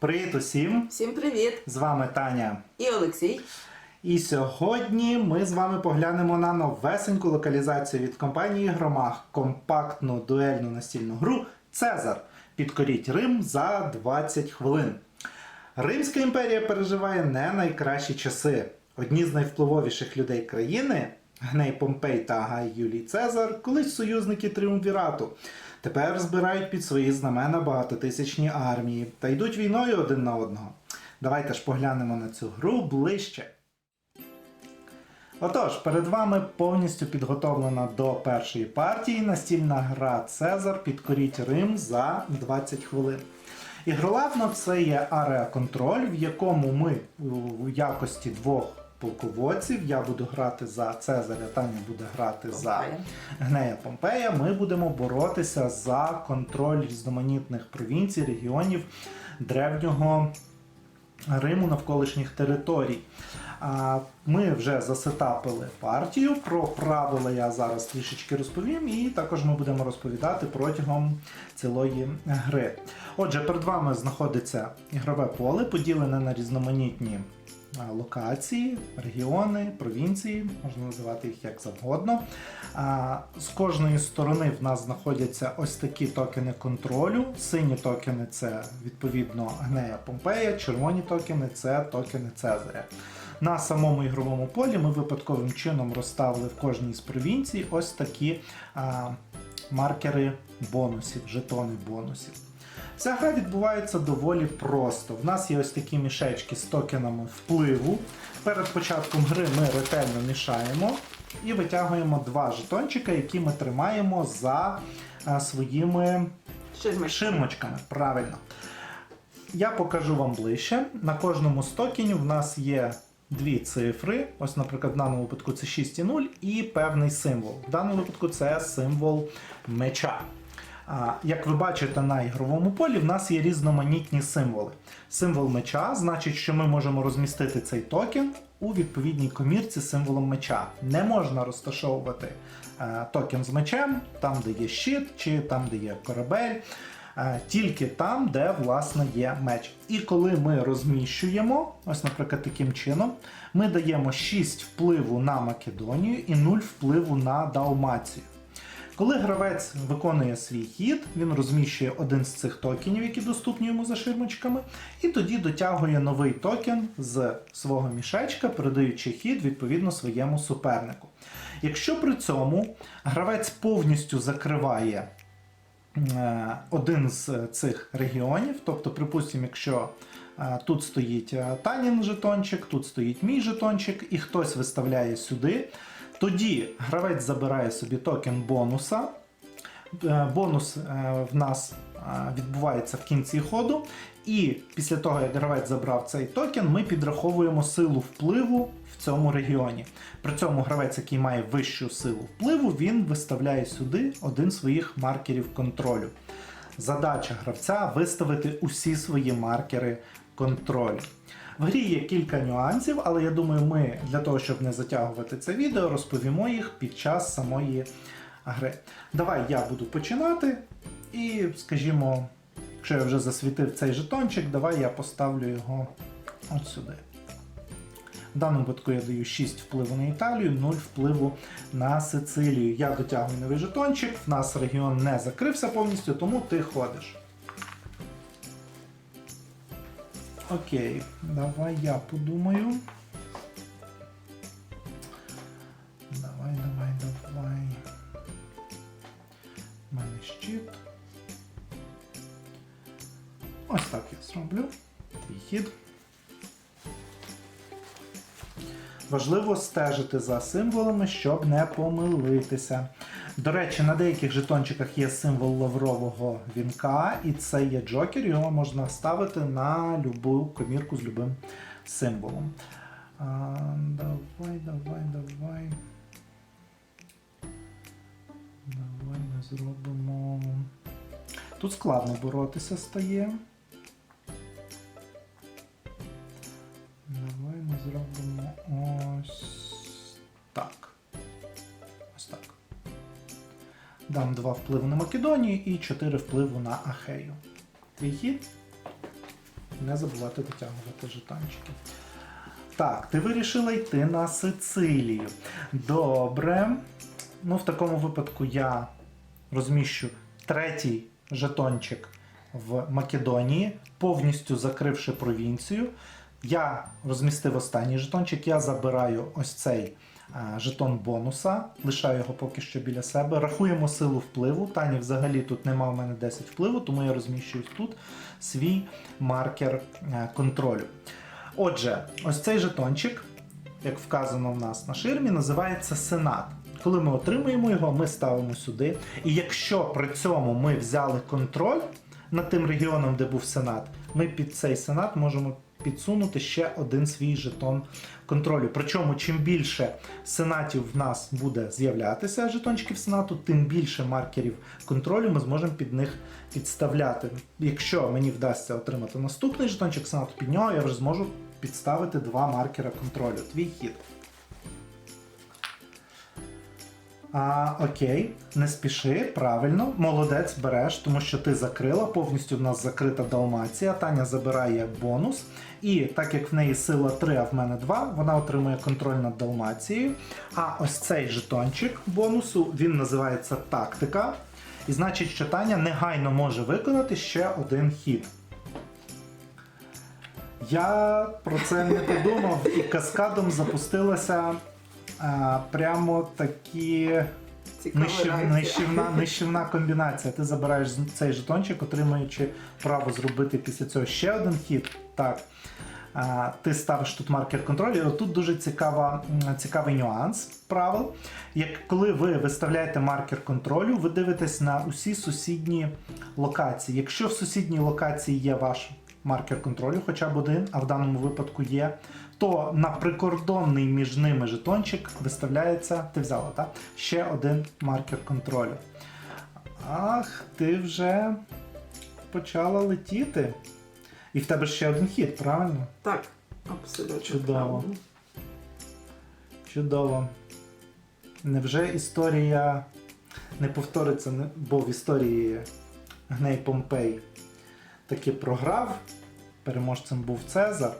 Привіт усім! Всім привіт! З вами Таня. І Олексій. І сьогодні ми з вами поглянемо на новесеньку локалізацію від компанії Громах компактну дуельну настільну гру Цезар. Підкоріть Рим за 20 хвилин. Римська імперія переживає не найкращі часи. Одні з найвпливовіших людей країни Гней Помпей та Гай Юлій Цезар, колись союзники Тріумвірату. Тепер збирають під свої знамена багатотисячні армії та йдуть війною один на одного. Давайте ж поглянемо на цю гру ближче. Отож, перед вами повністю підготовлена до першої партії настільна гра Цезар Підкоріть Рим за 20 хвилин. Ігролавно це є ареа контроль, в якому ми у якості двох полководців. Я буду грати за Цезаря, Таня буде грати за Гнея Помпея. Ми будемо боротися за контроль різноманітних провінцій, регіонів древнього Риму навколишніх територій. Ми вже засетапили партію. Про правила я зараз трішечки розповім, і також ми будемо розповідати протягом цілої гри. Отже, перед вами знаходиться ігрове поле, поділене на різноманітні локації, регіони, провінції, можна називати їх як завгодно. З кожної сторони в нас знаходяться ось такі токени контролю. Сині токени це відповідно Гнея Помпея, червоні токени це токени Цезаря. На самому ігровому полі ми випадковим чином розставили в кожній з провінцій ось такі а, маркери бонусів, жетони бонусів. Ця гра відбувається доволі просто. В нас є ось такі мішечки з токенами впливу. Перед початком гри ми ретельно мішаємо і витягуємо два жетончика, які ми тримаємо за а, своїми Ширми. ширмочками. Правильно. Я покажу вам ближче. На кожному з токенів в нас є дві цифри. Ось, наприклад, в даному випадку це 6 і 0 і певний символ. В даному випадку це символ меча. Як ви бачите на ігровому полі, в нас є різноманітні символи. Символ меча значить, що ми можемо розмістити цей токен у відповідній комірці символом меча. Не можна розташовувати е, токен з мечем, там, де є щит, чи там, де є корабель. е, Тільки там, де власне є меч. І коли ми розміщуємо, ось, наприклад, таким чином, ми даємо 6 впливу на Македонію і 0 впливу на Далмацію. Коли гравець виконує свій хід, він розміщує один з цих токенів, які доступні йому за ширмочками, і тоді дотягує новий токен з свого мішечка, передаючи хід відповідно своєму супернику. Якщо при цьому гравець повністю закриває е, один з цих регіонів, тобто, припустимо, якщо е, тут стоїть е, Танін жетончик, тут стоїть мій жетончик, і хтось виставляє сюди, тоді гравець забирає собі токен бонуса. Е, Бонус е, в нас е, відбувається в кінці ходу, і після того, як гравець забрав цей токен, ми підраховуємо силу впливу в цьому регіоні. При цьому гравець, який має вищу силу впливу, він виставляє сюди один з своїх маркерів контролю. Задача гравця виставити усі свої маркери контролю. В грі є кілька нюансів, але я думаю, ми для того, щоб не затягувати це відео, розповімо їх під час самої гри. Давай я буду починати. І, скажімо, якщо я вже засвітив цей жетончик, давай я поставлю його от сюди. В даному випадку я даю 6 впливу на Італію, 0 впливу на Сицилію. Я дотягую новий жетончик, в нас регіон не закрився повністю, тому ти ходиш. Окей, давай я подумаю. Давай, давай, давай. У мене щит. Ось так я зроблю. Твій хід. Важливо стежити за символами, щоб не помилитися. До речі, на деяких жетончиках є символ лаврового вінка, і це є джокер, його можна ставити на любу комірку з любим символом. А, давай, давай, давай. Давай ми зробимо. Тут складно боротися стає. Давай ми зробимо ось Дам два впливи на Македонію і чотири впливу на Ахею. Твій хід? Не забувати дотягувати жетончики. Так, ти вирішила йти на Сицилію. Добре. Ну, в такому випадку я розміщу третій жетончик в Македонії, повністю закривши провінцію. Я розмістив останній жетончик, я забираю ось цей жетон бонуса, лишаю його поки що біля себе. Рахуємо силу впливу. Тані взагалі тут нема в мене 10 впливу, тому я розміщую тут свій маркер е, контролю. Отже, ось цей жетончик, як вказано в нас на ширмі, називається Сенат. Коли ми отримуємо його, ми ставимо сюди. І якщо при цьому ми взяли контроль над тим регіоном, де був Сенат, ми під цей Сенат можемо підсунути ще один свій жетон контролю. Причому, чим більше сенатів в нас буде з'являтися жетончиків сенату, тим більше маркерів контролю ми зможемо під них підставляти. Якщо мені вдасться отримати наступний жетончик сенату, під нього я вже зможу підставити два маркера контролю. Твій хід. А, окей, не спіши, правильно, молодець береш, тому що ти закрила, повністю в нас закрита Далмація. Таня забирає бонус. І так як в неї сила 3, а в мене 2, вона отримує контроль над Далмацією. А ось цей жетончик бонусу він називається тактика. І значить, що Таня негайно може виконати ще один хід. Я про це не подумав і каскадом запустилася а, прямо такі Цікава нищів, реакція. нищівна, нищівна комбінація. Ти забираєш цей жетончик, отримуючи право зробити після цього ще один хід. Так. А, ти ставиш тут маркер контролю. І отут дуже цікава, цікавий нюанс правил. Як коли ви виставляєте маркер контролю, ви дивитесь на усі сусідні локації. Якщо в сусідній локації є ваш маркер контролю, хоча б один, а в даному випадку є, то на прикордонний між ними жетончик виставляється. Ти взяла, так? Ще один маркер контролю. Ах, ти вже почала летіти. І в тебе ще один хід, правильно? Так, абсолютно. Чудово. правильно. Чудово. Невже історія не повториться, бо в історії Гней Помпей таки програв. Переможцем був Цезар.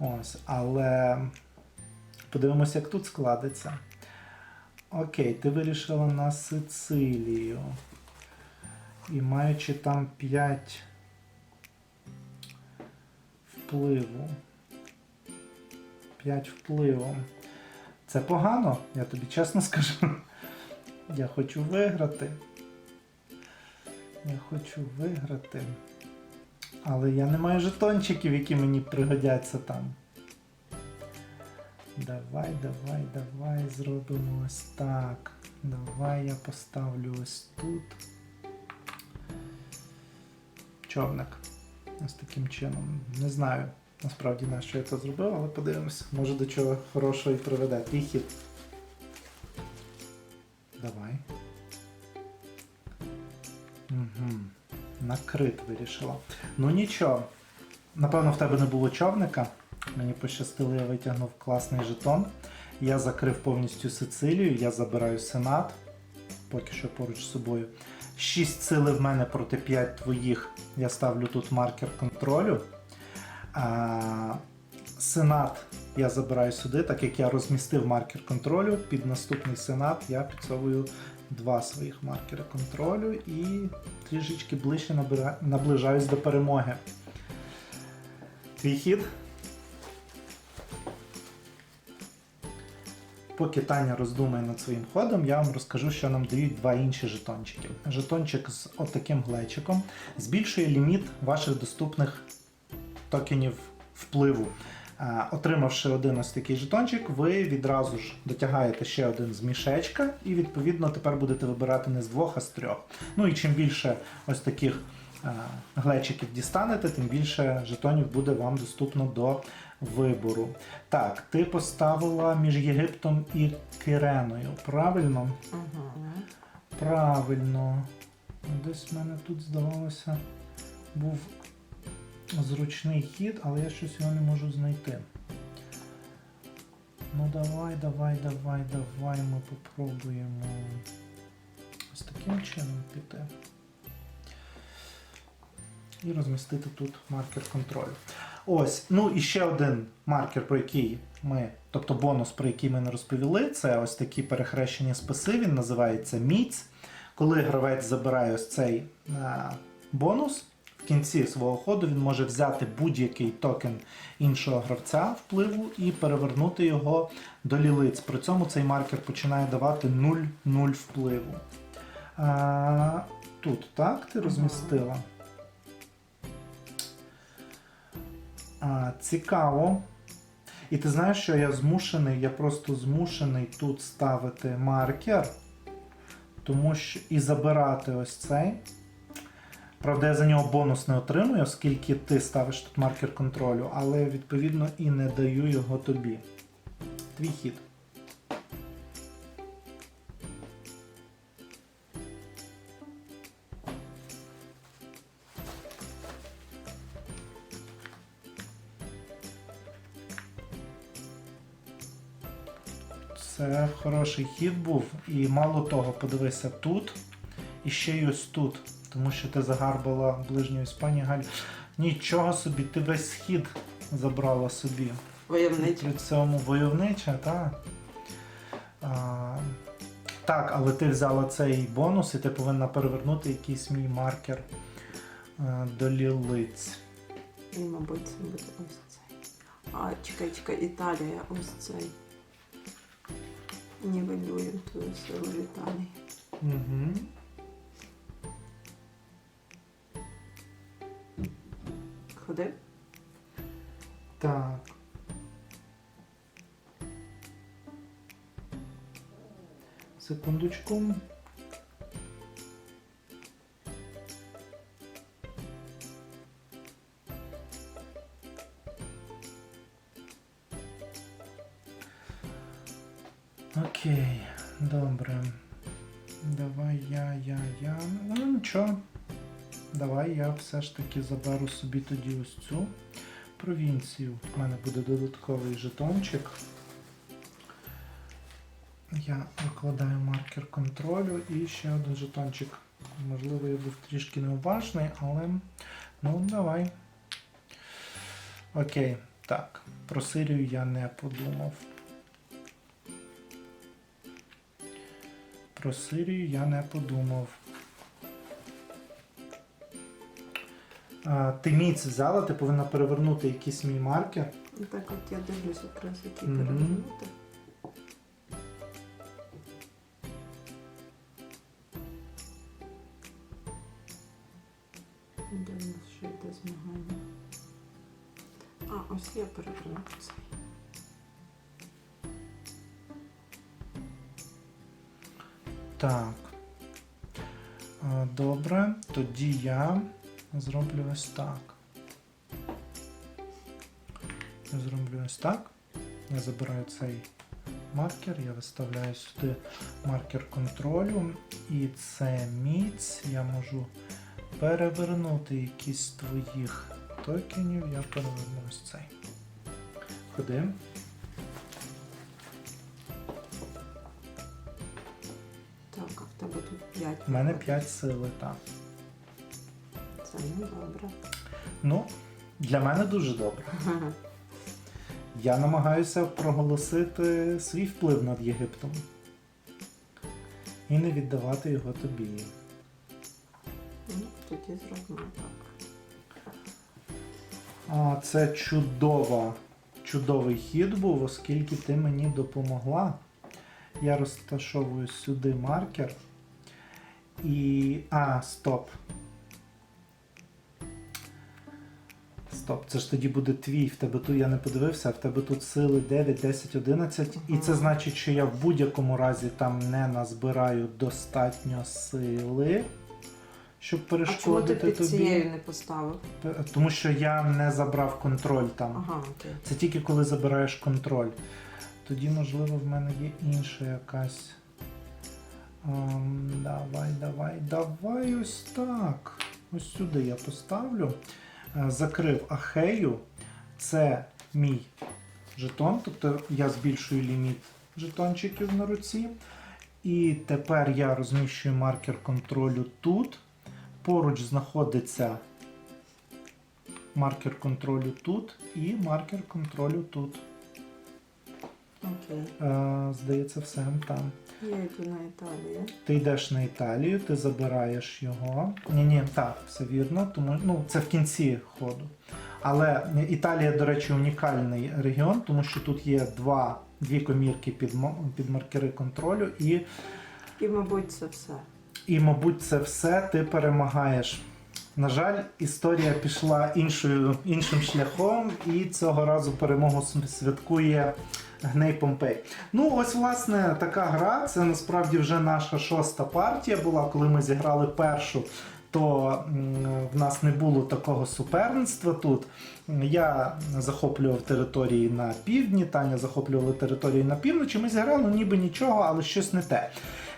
Ось, але подивимося, як тут складеться. Окей, ти вирішила на Сицилію. І маючи там 5 впливу. 5 впливу. Це погано, я тобі чесно скажу. Я хочу виграти. Я хочу виграти. Але я не маю жетончиків, які мені пригодяться там. Давай, давай, давай зробимо ось так. Давай я поставлю ось тут. Човник. Ось таким чином. Не знаю насправді на що я це зробив, але подивимося. Може до чого хорошого і приведе. Твій. Давай. Угу. Накрит вирішила. Ну нічого. Напевно, в тебе не було човника. Мені пощастило, я витягнув класний жетон. Я закрив повністю Сицилію, я забираю Сенат. Поки що поруч з собою. 6 сили в мене проти 5 твоїх. Я ставлю тут маркер контролю. А, Сенат я забираю сюди, так як я розмістив маркер контролю. Під наступний сенат я підсовую два своїх маркери контролю і трішечки ближче наближаюсь до перемоги. Твій хід. Поки Таня роздумає над своїм ходом, я вам розкажу, що нам дають два інші жетончики. Жетончик з отаким глечиком збільшує ліміт ваших доступних токенів впливу. Е, Отримавши один ось такий жетончик, ви відразу ж дотягаєте ще один з мішечка, і відповідно тепер будете вибирати не з двох, а з трьох. Ну і чим більше ось таких е, глечиків дістанете, тим більше жетонів буде вам доступно до вибору. Так, ти поставила між Єгиптом і Киреною. Правильно? Ага. Правильно. Десь в мене тут здавалося був зручний хід, але я щось його не можу знайти. Ну давай, давай, давай, давай ми попробуємо ось таким чином піти. і розмістити тут маркер контролю. Ось, ну і ще один маркер, про який ми, тобто бонус, про який ми не розповіли, це ось такі перехрещені списи. Він називається міць. Коли гравець забирає ось цей е, бонус, в кінці свого ходу він може взяти будь-який токен іншого гравця впливу і перевернути його до лілиць. При цьому цей маркер починає давати 0-0 впливу. А, тут так ти розмістила. А, цікаво. І ти знаєш, що я змушений, я просто змушений тут ставити маркер, тому що і забирати ось цей. Правда, я за нього бонус не отримую, оскільки ти ставиш тут маркер контролю, але відповідно і не даю його тобі. Твій хід. Це хороший хід був. І мало того, подивися тут і ще й ось тут. Тому що ти загарбала ближню Іспанію Галю. Нічого собі, ти весь схід забрала собі. Войовнича. При цьому войовнича, так. Так, але ти взяла цей бонус і ти повинна перевернути якийсь мій маркер а, до лілиць. І, мабуть, це буде ось цей. А, чекай, чекай, Італія, ось цей. Нівелюємо твою силу в Італії. Угу. Ходи. Так. Секундочку. Все ж таки заберу собі тоді ось цю провінцію. У мене буде додатковий жетончик. Я викладаю маркер контролю і ще один жетончик. Можливо, я був трішки неуважний, але ну давай. Окей, так. Про Сирію я не подумав. Про Сирію я не подумав. Ти міць взяла, ти повинна перевернути якийсь мій маркер. І так от я дивлюсь якраз, який Мгм. перевернути. Де в нас ще йде змагання? А, ось я переверну цей. Так. Добре, тоді я зроблю ось так. Я зроблю ось так. Я забираю цей маркер, я виставляю сюди маркер контролю. І це міць. Я можу перевернути якісь з твоїх токенів. Я переверну ось цей. Ходи. Так, а в тебе тут 5. У мене 5 сили, так. Це не добре. Ну, для мене дуже добре. Я намагаюся проголосити свій вплив над Єгиптом і не віддавати його тобі. Ну, тоді зробимо так. А це чудова, чудовий хід був, оскільки ти мені допомогла. Я розташовую сюди маркер. І. А, стоп. Стоп, це ж тоді буде твій. В тебе тут я не подивився, а в тебе тут сили 9, 10, 11. І це значить, що я в будь-якому разі там не назбираю достатньо сили, щоб А чому ти перешкодити під тобі. цією не поставив? Тому що я не забрав контроль там. Ага, окей. Це тільки коли забираєш контроль. Тоді, можливо, в мене є інша якась. Ем, давай, давай, давай ось так. Ось сюди я поставлю. Е, Закрив Ахею. Це мій жетон, тобто я збільшую ліміт жетончиків на руці. І тепер я розміщую маркер контролю тут. Поруч знаходиться маркер контролю тут і маркер контролю тут. Окей. Е, здається, все там. Я йду на Італію. Ти йдеш на Італію, ти забираєш його. Ні, ні, так, все вірно, тому ну, це в кінці ходу. Але Італія, до речі, унікальний регіон, тому що тут є два, дві комірки під, під маркери контролю, і, І, мабуть, це все. і, мабуть, це все ти перемагаєш. На жаль, історія пішла іншою, іншим шляхом, і цього разу перемогу святкує Гней Помпей. Ну, ось, власне, така гра. Це насправді вже наша шоста партія була. Коли ми зіграли першу, то в нас не було такого суперництва тут. Я захоплював території на півдні, Таня захоплювала території на півночі. Ми зіграли ну, ніби нічого, але щось не те.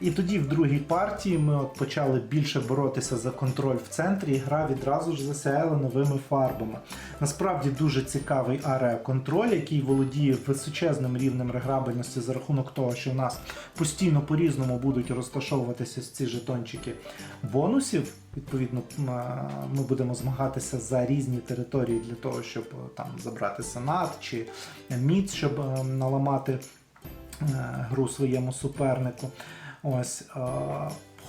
І тоді в другій партії ми от почали більше боротися за контроль в центрі, і гра відразу ж засяяла новими фарбами. Насправді дуже цікавий ареоконтроль, який володіє височезним рівнем реграбельності за рахунок того, що у нас постійно по-різному будуть розташовуватися ці жетончики бонусів. Відповідно, ми будемо змагатися за різні території для того, щоб е, там забрати сенат чи міц, щоб е, наламати е, гру своєму супернику. Ось е,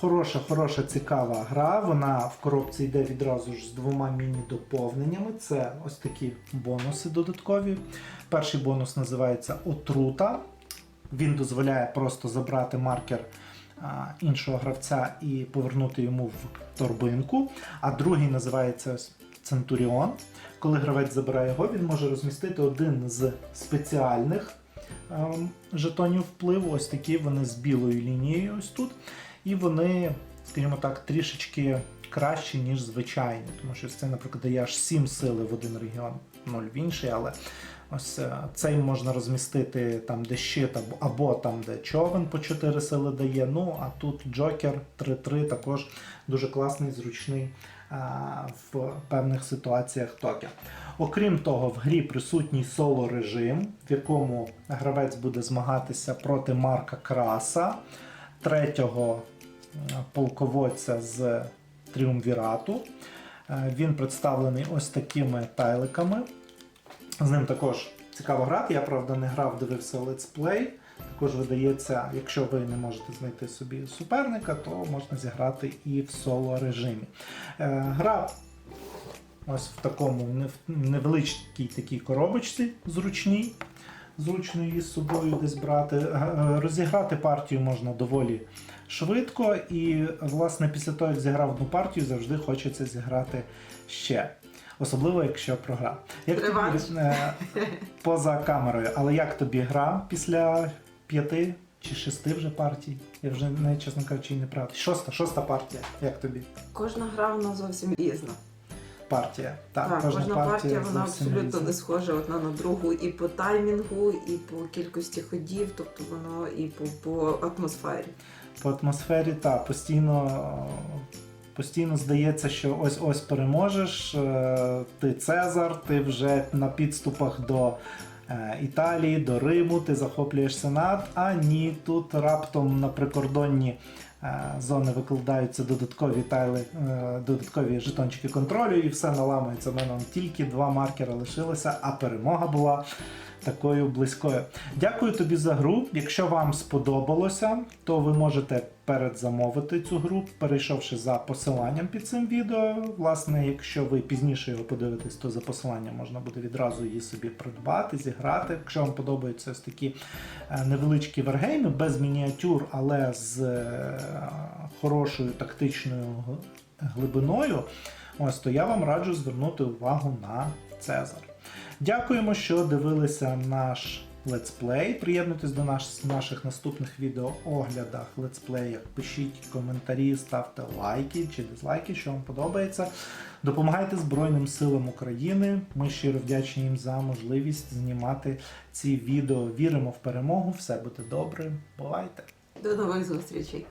хороша, хороша, цікава гра. Вона в коробці йде відразу ж з двома міні-доповненнями. Це ось такі бонуси додаткові. Перший бонус називається Отрута. Він дозволяє просто забрати маркер а, іншого гравця і повернути йому в торбинку. А другий називається Центуріон. Коли гравець забирає його, він може розмістити один з спеціальних жетонів впливу. Ось такі вони з білою лінією ось тут. І вони, скажімо так, трішечки кращі, ніж звичайні. Тому що це, наприклад, дає аж 7 сили в один регіон, 0 в інший, але ось е, цей можна розмістити там, де щит, або, або там, де човен по 4 сили дає. Ну, а тут Джокер 3-3 також дуже класний, зручний в певних ситуаціях токен. Окрім того, в грі присутній соло режим, в якому гравець буде змагатися проти Марка Краса, третього е, полководця з Тріумвірату. Е, Він представлений ось такими тайликами. З ним також цікаво грати. Я правда не грав, дивився летсплей. Також видається, якщо ви не можете знайти собі суперника, то можна зіграти і в соло режимі. Е, Гра ось в такому невеличкій такій коробочці зручній. Зручно її з собою десь брати. Розіграти партію можна доволі швидко, і, власне, після того, як зіграв одну партію, завжди хочеться зіграти ще. Особливо, якщо програв. Як тобі, е, поза камерою, але як тобі гра після п'яти чи шести вже партій? Я вже не чесно кажучи, не правда. Шоста, шоста партія. Як тобі? Кожна гра вона зовсім різна. Партія. Так, Так, кожна, партія вона абсолютно різна. не схожа одна на другу і по таймінгу, і по кількості ходів, тобто воно і по, по атмосфері. по атмосфері, та постійно, постійно здається, що ось ось переможеш. е, Ти Цезар, ти вже на підступах до Італії, до Риму, ти захоплюєш Сенат. А ні, тут раптом на прикордонні. е, Зони викладаються додаткові тайли, е, додаткові жетончики контролю, і все наламується. У мене тільки два маркера лишилося, а перемога була такою близькою. Дякую тобі за гру. Якщо вам сподобалося, то ви можете передзамовити цю гру, перейшовши за посиланням під цим відео. Власне, якщо ви пізніше його подивитесь, то за посиланням можна буде відразу її собі придбати, зіграти. Якщо вам подобаються ось такі е, невеличкі варгейми без мініатюр, але з е, хорошою тактичною глибиною, ось то я вам раджу звернути увагу на Цезар. Дякуємо, що дивилися наш летсплей. Приєднуйтесь до наш, наших наступних відеооглядах, летсплеях. Пишіть коментарі, ставте лайки чи дизлайки, що вам подобається. Допомагайте Збройним силам України. Ми щиро вдячні їм за можливість знімати ці відео. Віримо в перемогу, все буде добре. Бувайте! До нових зустрічей!